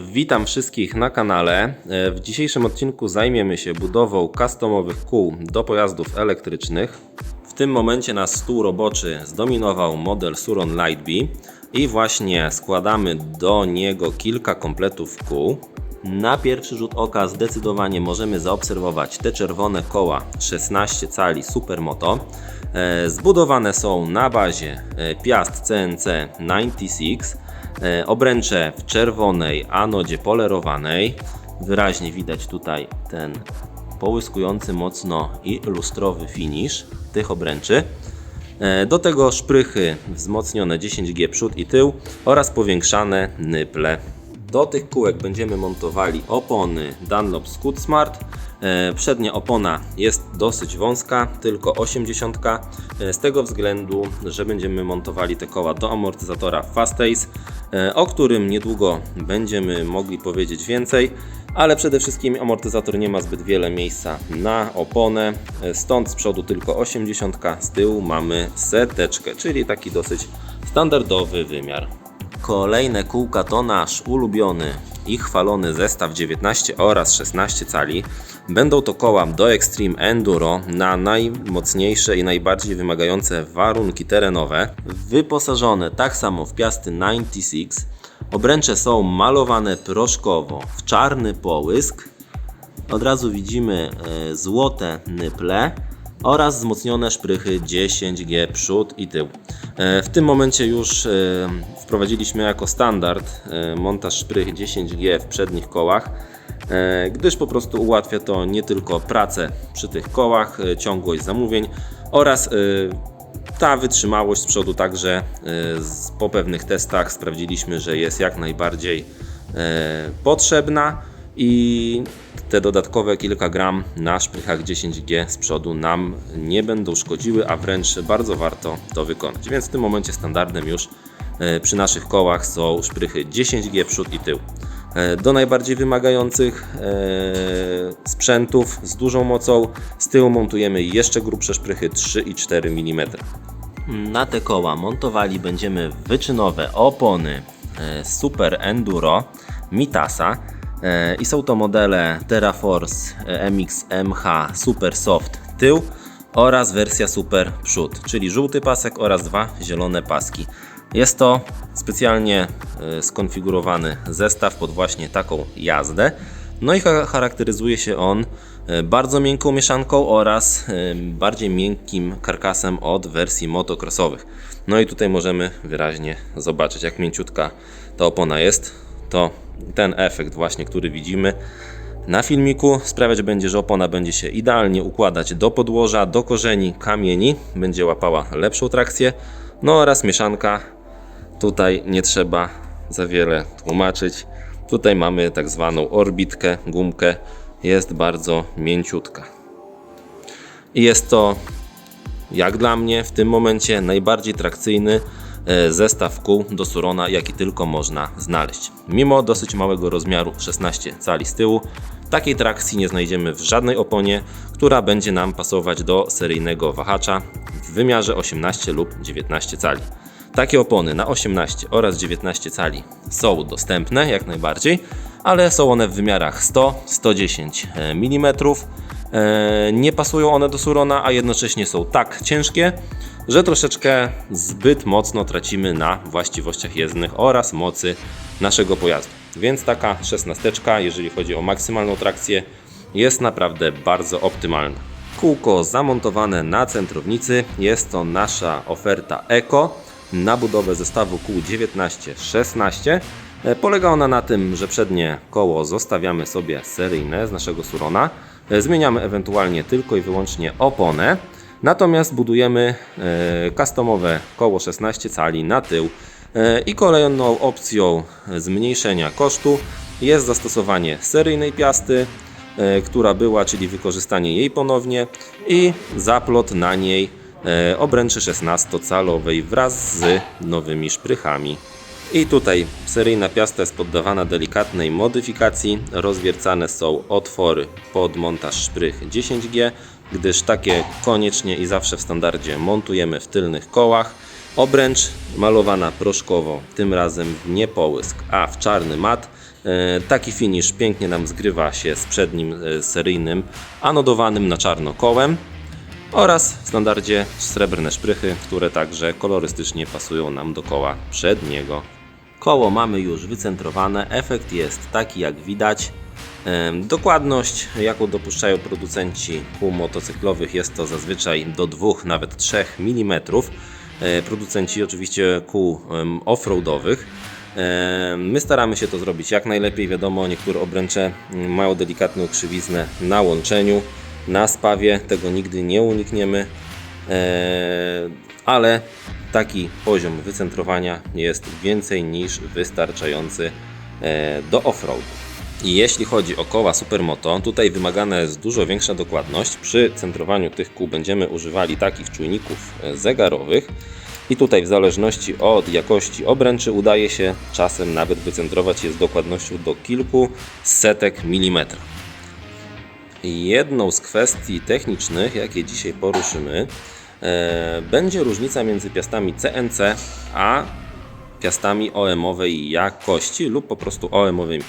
Witam wszystkich na kanale. E, W dzisiejszym odcinku zajmiemy się budową customowych kół do pojazdów elektrycznych. W tym momencie nasz stół roboczy zdominował model Suron Lightbee i właśnie składamy do niego kilka kompletów kół. Na pierwszy rzut oka zdecydowanie możemy zaobserwować te czerwone koła 16 cali Supermoto. E, Zbudowane są na bazie e, Piast CNC 96. E, Obręcze w czerwonej anodzie polerowanej. Wyraźnie widać tutaj ten połyskujący mocno i lustrowy finish tych obręczy. E, Do tego szprychy wzmocnione 10G przód i tył oraz powiększane nyple. Do tych kółek będziemy montowali opony Dunlop Scoot Smart. E, Przednia opona jest dosyć wąska, tylko 80, e, z tego względu, że będziemy montowali te koła do amortyzatora Fastace, e, o którym niedługo będziemy mogli powiedzieć więcej, ale przede wszystkim amortyzator nie ma zbyt wiele miejsca na oponę, stąd z przodu tylko 80, z tyłu mamy seteczkę, czyli taki dosyć standardowy wymiar. Kolejne kółka to nasz ulubiony i chwalony zestaw 19 oraz 16 cali. Będą to koła do Extreme Enduro na najmocniejsze i najbardziej wymagające warunki terenowe. Wyposażone tak samo w piasty 96. Obręcze są malowane proszkowo w czarny połysk. Od razu widzimy e, złote nyple oraz wzmocnione szprychy 10G przód i tył. E, W tym momencie już e, wprowadziliśmy jako standard e, montaż szprych 10G w przednich kołach, gdyż po prostu ułatwia to nie tylko pracę przy tych kołach, ciągłość zamówień oraz ta wytrzymałość z przodu także po pewnych testach sprawdziliśmy, że jest jak najbardziej potrzebna i te dodatkowe kilka gram na szprychach 10G z przodu nam nie będą szkodziły, a wręcz bardzo warto to wykonać. Więc w tym momencie standardem już e, przy naszych kołach są szprychy 10G przód i tył. E, Do najbardziej wymagających e, sprzętów z dużą mocą z tyłu montujemy jeszcze grubsze szprychy 3 i 4 mm. Na te koła montowali będziemy wyczynowe opony Super Enduro Mitasa i są to modele TerraForce e, MX MH Super Soft tył oraz wersja Super przód, czyli żółty pasek oraz dwa zielone paski. Jest to specjalnie e, skonfigurowany zestaw pod właśnie taką jazdę. No i cha- charakteryzuje się on e, bardzo miękką mieszanką oraz e, bardziej miękkim karkasem od wersji motocrossowych. No i tutaj możemy wyraźnie zobaczyć, jak mięciutka ta opona jest. To ten efekt właśnie, który widzimy na filmiku sprawiać będzie, że opona będzie się idealnie układać do podłoża, do korzeni kamieni, będzie łapała lepszą trakcję. No oraz mieszanka Tutaj nie trzeba za wiele tłumaczyć. Tutaj mamy tak zwaną orbitkę, gumkę. Jest bardzo mięciutka. I jest to, jak dla mnie, w tym momencie najbardziej trakcyjny zestaw kół do Surona, jaki tylko można znaleźć. Mimo dosyć małego rozmiaru 16 cali z tyłu, takiej trakcji nie znajdziemy w żadnej oponie, która będzie nam pasować do seryjnego wahacza w wymiarze 18 lub 19 cali. Takie opony na 18 oraz 19 cali są dostępne jak najbardziej, ale są one w wymiarach 100-110 mm. E, Nie pasują one do Surona, a jednocześnie są tak ciężkie, że troszeczkę zbyt mocno tracimy na właściwościach jezdnych oraz mocy naszego pojazdu. Więc taka 16, jeżeli chodzi o maksymalną trakcję, jest naprawdę bardzo optymalna. Kółko zamontowane na centrownicy jest to nasza oferta Eco na budowę zestawu kół 19-16. E, Polega ona na tym, że przednie koło zostawiamy sobie seryjne z naszego Surona, zmieniamy ewentualnie tylko i wyłącznie oponę, natomiast budujemy e, customowe koło 16 cali na tył E, i kolejną opcją zmniejszenia kosztu jest zastosowanie seryjnej piasty, e, która była, czyli wykorzystanie jej ponownie i zaplot na niej e, obręczy 16-calowej wraz z nowymi szprychami. I tutaj seryjna piasta jest poddawana delikatnej modyfikacji. Rozwiercane są otwory pod montaż szprych 10G, gdyż takie koniecznie i zawsze w standardzie montujemy w tylnych kołach. Obręcz malowana proszkowo, tym razem w nie połysk, a w czarny mat. E, Taki finish pięknie nam zgrywa się z przednim e, seryjnym anodowanym na czarno kołem oraz w standardzie srebrne szprychy, które także kolorystycznie pasują nam do koła przedniego. Koło mamy już wycentrowane, efekt jest taki jak widać. Dokładność, jaką dopuszczają producenci kół motocyklowych, jest to zazwyczaj do 2, nawet 3 mm. E, Producenci oczywiście kół offroadowych. E, My staramy się to zrobić jak najlepiej. Wiadomo, niektóre obręcze mają delikatną krzywiznę na łączeniu, na spawie. Tego nigdy nie unikniemy. E, ale taki poziom wycentrowania jest więcej niż wystarczający e, do offroadu. I jeśli chodzi o koła Supermoto, tutaj wymagana jest dużo większa dokładność. Przy centrowaniu tych kół będziemy używali takich czujników e, zegarowych. I tutaj w zależności od jakości obręczy udaje się czasem nawet wycentrować je z dokładnością do kilku setek milimetra. Jedną z kwestii technicznych, jakie dzisiaj poruszymy, e, będzie różnica między piastami CNC a piastami OM-owej jakości lub po prostu OM-owymi.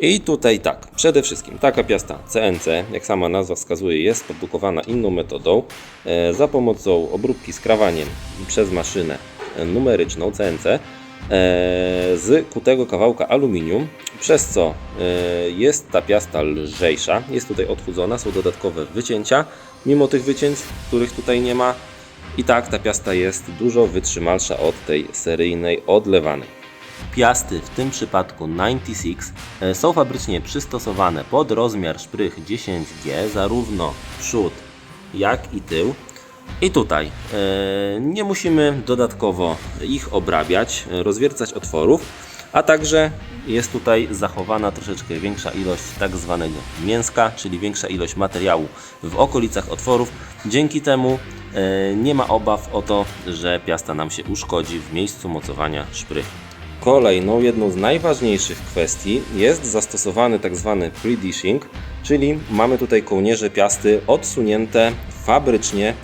I tutaj tak, przede wszystkim taka piasta CNC, jak sama nazwa wskazuje, jest produkowana inną metodą e, za pomocą obróbki skrawaniem przez maszynę numeryczną CNC z kutego kawałka aluminium, przez co e, jest ta piasta lżejsza, jest tutaj odchudzona, są dodatkowe wycięcia, mimo tych wycięć, których tutaj nie ma. I tak ta piasta jest dużo wytrzymalsza od tej seryjnej odlewanej. Piasty, w tym przypadku 96, e, są fabrycznie przystosowane pod rozmiar szprych 10G, zarówno przód, jak i tył. I tutaj e, nie musimy dodatkowo ich obrabiać, rozwiercać otworów, a także jest tutaj zachowana troszeczkę większa ilość tak zwanego mięska, czyli większa ilość materiału w okolicach otworów. Dzięki temu e, nie ma obaw o to, że piasta nam się uszkodzi w miejscu mocowania szprych. Kolejną, jedną z najważniejszych kwestii jest zastosowany tak zwany pre-dishing, czyli mamy tutaj kołnierze piasty odsunięte fabrycznie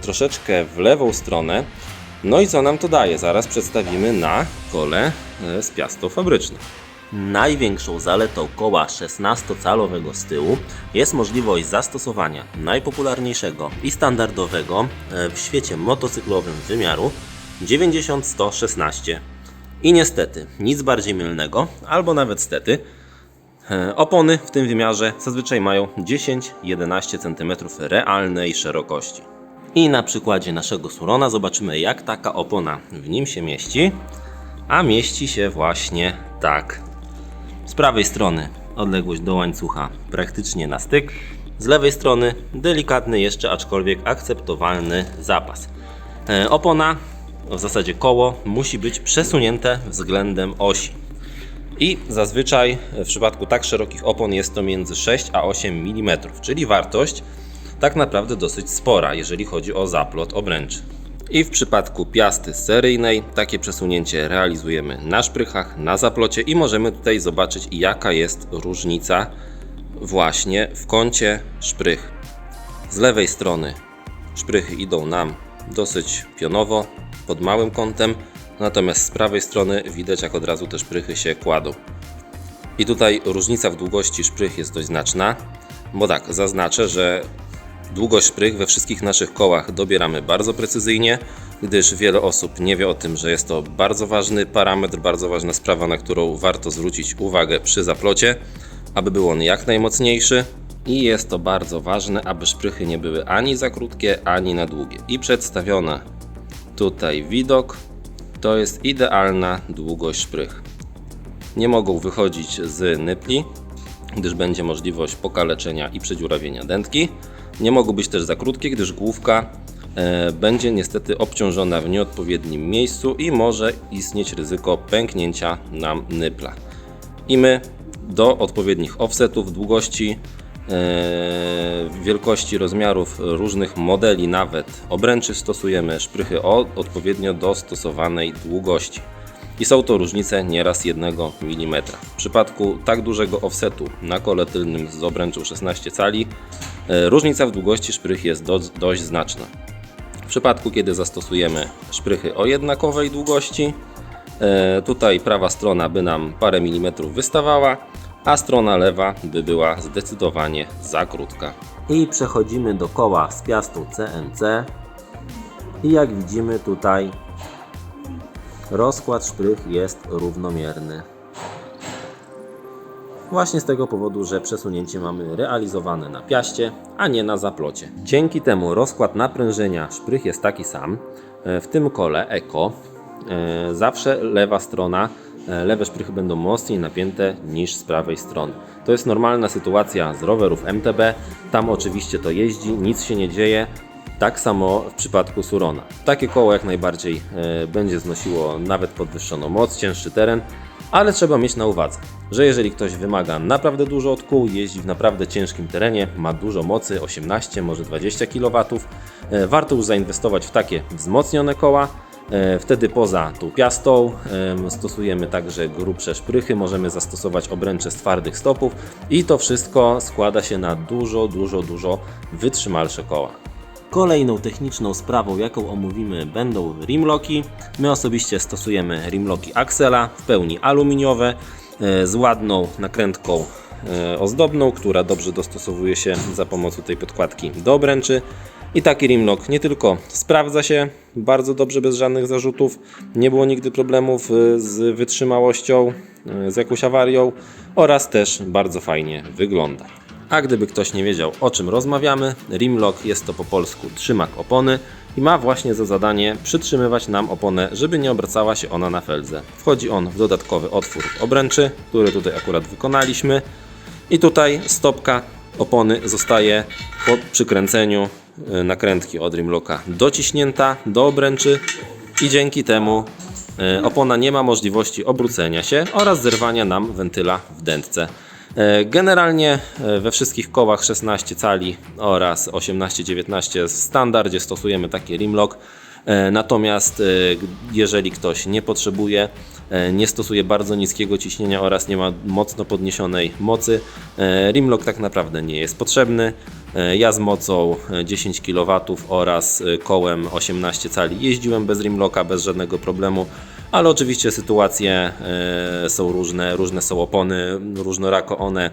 troszeczkę w lewą stronę. No i co nam to daje? Zaraz przedstawimy na kole e, z piastą fabryczną. Największą zaletą koła 16-calowego z tyłu jest możliwość zastosowania najpopularniejszego i standardowego e, w świecie motocyklowym wymiaru 90-116. I niestety, nic bardziej mylnego, albo nawet stety, e, opony w tym wymiarze zazwyczaj mają 10-11 cm realnej szerokości. I na przykładzie naszego Surona zobaczymy jak taka opona w nim się mieści, a mieści się właśnie tak. Z prawej strony odległość do łańcucha praktycznie na styk, z lewej strony delikatny jeszcze, aczkolwiek akceptowalny zapas. E, Opona, w zasadzie koło, musi być przesunięte względem osi. I zazwyczaj w przypadku tak szerokich opon jest to między 6 a 8 mm, czyli wartość tak naprawdę dosyć spora, jeżeli chodzi o zaplot obręczy. I w przypadku piasty seryjnej takie przesunięcie realizujemy na szprychach, na zaplocie i możemy tutaj zobaczyć jaka jest różnica właśnie w kącie szprych. Z lewej strony szprychy idą nam dosyć pionowo, pod małym kątem, natomiast z prawej strony widać jak od razu te szprychy się kładą. I tutaj różnica w długości szprych jest dość znaczna, bo tak, zaznaczę, że długość szprych we wszystkich naszych kołach dobieramy bardzo precyzyjnie, gdyż wiele osób nie wie o tym, że jest to bardzo ważny parametr, bardzo ważna sprawa, na którą warto zwrócić uwagę przy zaplocie, aby był on jak najmocniejszy. I jest to bardzo ważne, aby szprychy nie były ani za krótkie, ani na długie. I przedstawiona tutaj widok to jest idealna długość szprych nie mogą wychodzić z nypli, gdyż będzie możliwość pokaleczenia i przedziurawienia dętki. Nie mogą być też za krótkie, gdyż główka e, będzie niestety obciążona w nieodpowiednim miejscu i może istnieć ryzyko pęknięcia nam nypla. I my do odpowiednich offsetów długości, wielkości, rozmiarów różnych modeli, nawet obręczy stosujemy szprychy o odpowiednio dostosowanej długości i są to różnice nieraz 1 mm. W przypadku tak dużego offsetu na kole tylnym z obręczą 16 cali, e, różnica w długości szprych jest do, dość znaczna. W przypadku, kiedy zastosujemy szprychy o jednakowej długości, e, tutaj prawa strona by nam parę milimetrów wystawała, a strona lewa by była zdecydowanie za krótka. I przechodzimy do koła z piastu CMC. I jak widzimy tutaj rozkład szprych jest równomierny. Właśnie z tego powodu, że przesunięcie mamy realizowane na piaście, a nie na zaplocie. Dzięki temu rozkład naprężenia szprych jest taki sam. E, W tym kole Eco e, zawsze lewa strona, lewe szprychy będą mocniej napięte niż z prawej strony. To jest normalna sytuacja z rowerów MTB. Tam oczywiście to jeździ, nic się nie dzieje. Tak samo w przypadku Surona. Takie koło jak najbardziej e, będzie znosiło nawet podwyższoną moc, cięższy teren, ale trzeba mieć na uwadze, że jeżeli ktoś wymaga naprawdę dużo od kół, jeździ w naprawdę ciężkim terenie, ma dużo mocy, 18, może 20 kW, e, warto już zainwestować w takie wzmocnione koła. E, Wtedy poza tą piastą em, stosujemy także grubsze szprychy, możemy zastosować obręcze z twardych stopów i to wszystko składa się na dużo, dużo, dużo wytrzymalsze koła. Kolejną techniczną sprawą, jaką omówimy, będą rimlocki. My osobiście stosujemy rimlocki Axela w pełni aluminiowe e, z ładną nakrętką e, ozdobną, która dobrze dostosowuje się za pomocą tej podkładki do obręczy. I taki rimlock nie tylko sprawdza się bardzo dobrze, bez żadnych zarzutów, nie było nigdy problemów e, z wytrzymałością, e, z jakąś awarią oraz też bardzo fajnie wygląda. A gdyby ktoś nie wiedział o czym rozmawiamy, Rimlock jest to po polsku trzymak opony i ma właśnie za zadanie przytrzymywać nam oponę, żeby nie obracała się ona na feldze. Wchodzi on w dodatkowy otwór obręczy, który tutaj akurat wykonaliśmy i tutaj stopka opony zostaje po przykręceniu y, nakrętki od Rimlocka dociśnięta do obręczy i dzięki temu y, opona nie ma możliwości obrócenia się oraz zerwania nam wentyla w dętce. E, Generalnie we wszystkich kołach 16 cali oraz 18-19 w standardzie stosujemy taki rimlock. E, Natomiast e, jeżeli ktoś nie potrzebuje, e, nie stosuje bardzo niskiego ciśnienia oraz nie ma mocno podniesionej mocy, rimlock tak naprawdę nie jest potrzebny. Ja z mocą e, 10 kW oraz kołem 18 cali jeździłem bez rimlocka, bez żadnego problemu. Ale oczywiście sytuacje są różne, różne są opony, różnorako one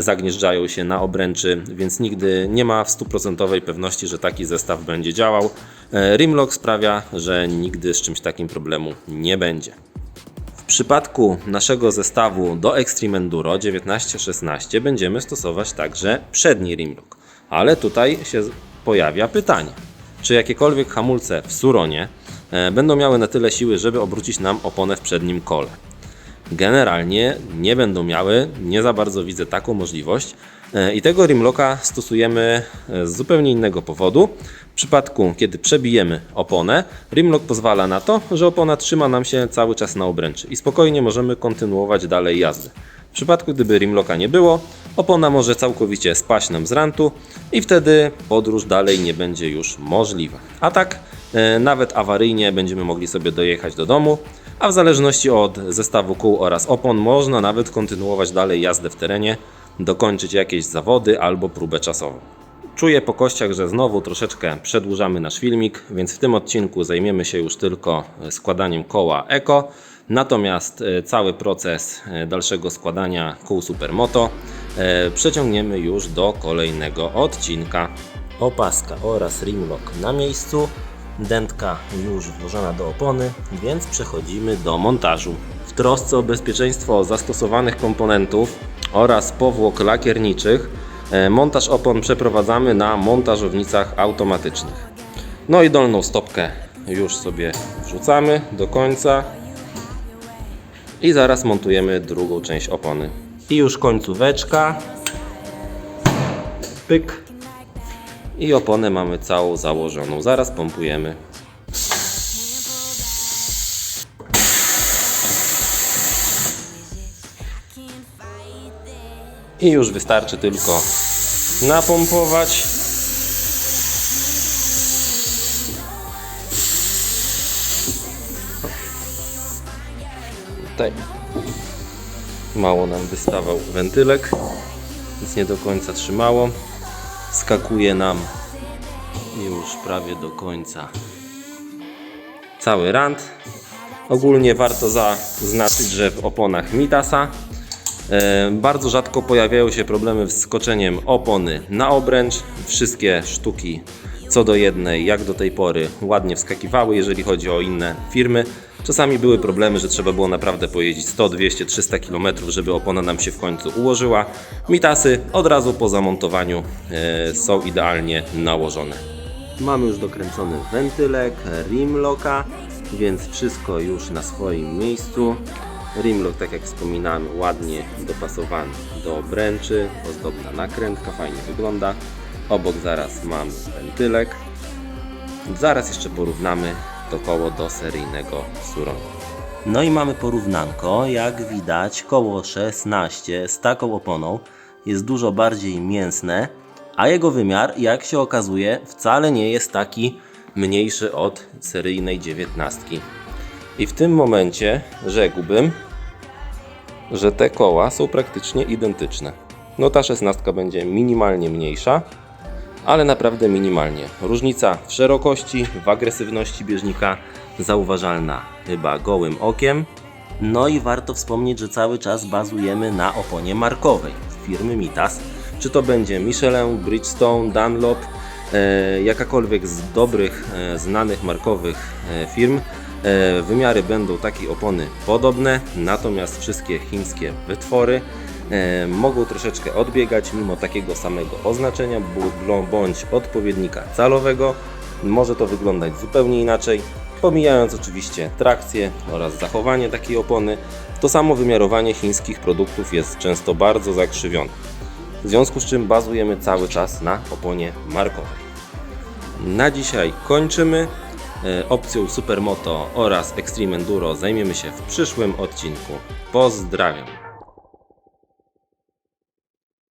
zagnieżdżają się na obręczy, więc nigdy nie ma w stuprocentowej pewności, że taki zestaw będzie działał. E, Rimlock sprawia, że nigdy z czymś takim problemu nie będzie. W przypadku naszego zestawu do Extreme Enduro 1916 będziemy stosować także przedni rimlock. Ale tutaj się pojawia pytanie, czy jakiekolwiek hamulce w Suronie e, będą miały na tyle siły, żeby obrócić nam oponę w przednim kole. Generalnie nie będą miały, nie za bardzo widzę taką możliwość E, i tego rimlocka stosujemy e, z zupełnie innego powodu. W przypadku, kiedy przebijemy oponę, rimlock pozwala na to, że opona trzyma nam się cały czas na obręczy i spokojnie możemy kontynuować dalej jazdę. W przypadku, gdyby rimlocka nie było, opona może całkowicie spaść nam z rantu i wtedy podróż dalej nie będzie już możliwa. A tak, e, nawet awaryjnie będziemy mogli sobie dojechać do domu, a w zależności od zestawu kół oraz opon można nawet kontynuować dalej jazdę w terenie, dokończyć jakieś zawody albo próbę czasową. Czuję po kościach, że znowu troszeczkę przedłużamy nasz filmik, więc w tym odcinku zajmiemy się już tylko składaniem koła Eco. Natomiast e, cały proces e, dalszego składania kół Supermoto e, przeciągniemy już do kolejnego odcinka. Opaska oraz rimlock na miejscu, dętka już włożona do opony, więc przechodzimy do montażu. W trosce o bezpieczeństwo zastosowanych komponentów oraz powłok lakierniczych e, montaż opon przeprowadzamy na montażownicach automatycznych. No i dolną stopkę już sobie wrzucamy do końca i zaraz montujemy drugą część opony. I już końcóweczka. Pyk. I oponę mamy całą założoną. Zaraz pompujemy. I już wystarczy tylko napompować. Tutaj mało nam wystawał wentylek, więc nie do końca trzymało. Skakuje nam Już prawie do końca. Cały rand. Ogólnie warto zaznaczyć, że w oponach Mitasa e, bardzo rzadko pojawiają się problemy z skoczeniem opony na obręcz. Wszystkie sztuki co do jednej, jak do tej pory, ładnie wskakiwały, jeżeli chodzi o inne firmy. Czasami były problemy, że trzeba było naprawdę pojeździć 100, 200, 300 km, żeby opona nam się w końcu ułożyła. Mitasy od razu po zamontowaniu e, są idealnie nałożone. Mamy już dokręcony wentylek, rimlocka, więc wszystko już na swoim miejscu. Rimlock, tak jak wspominałem, ładnie dopasowany do obręczy, ozdobna nakrętka, fajnie wygląda. Obok zaraz mamy wentylek. Zaraz jeszcze porównamy to koło do seryjnego Suron. No i mamy porównanko. Jak widać, koło 16 z taką oponą jest dużo bardziej mięsne, a jego wymiar, jak się okazuje, wcale nie jest taki mniejszy od seryjnej 19. I w tym momencie rzekłbym, że te koła są praktycznie identyczne. No ta 16 będzie minimalnie mniejsza, ale naprawdę minimalnie. Różnica w szerokości, w agresywności bieżnika zauważalna chyba gołym okiem. No i warto wspomnieć, że cały czas bazujemy na oponie markowej firmy Mitas. Czy to będzie Michelin, Bridgestone, Dunlop, e, jakakolwiek z dobrych, e, znanych markowych e, firm. E, wymiary będą takiej opony podobne, natomiast wszystkie chińskie wytwory mogą troszeczkę odbiegać mimo takiego samego oznaczenia bądź odpowiednika calowego. Może to wyglądać zupełnie inaczej, pomijając oczywiście trakcję oraz zachowanie takiej opony. To samo wymiarowanie chińskich produktów jest często bardzo zakrzywione. W związku z czym bazujemy cały czas na oponie markowej. Na dzisiaj kończymy. E, Opcją Supermoto oraz Extreme Enduro zajmiemy się w przyszłym odcinku. Pozdrawiam.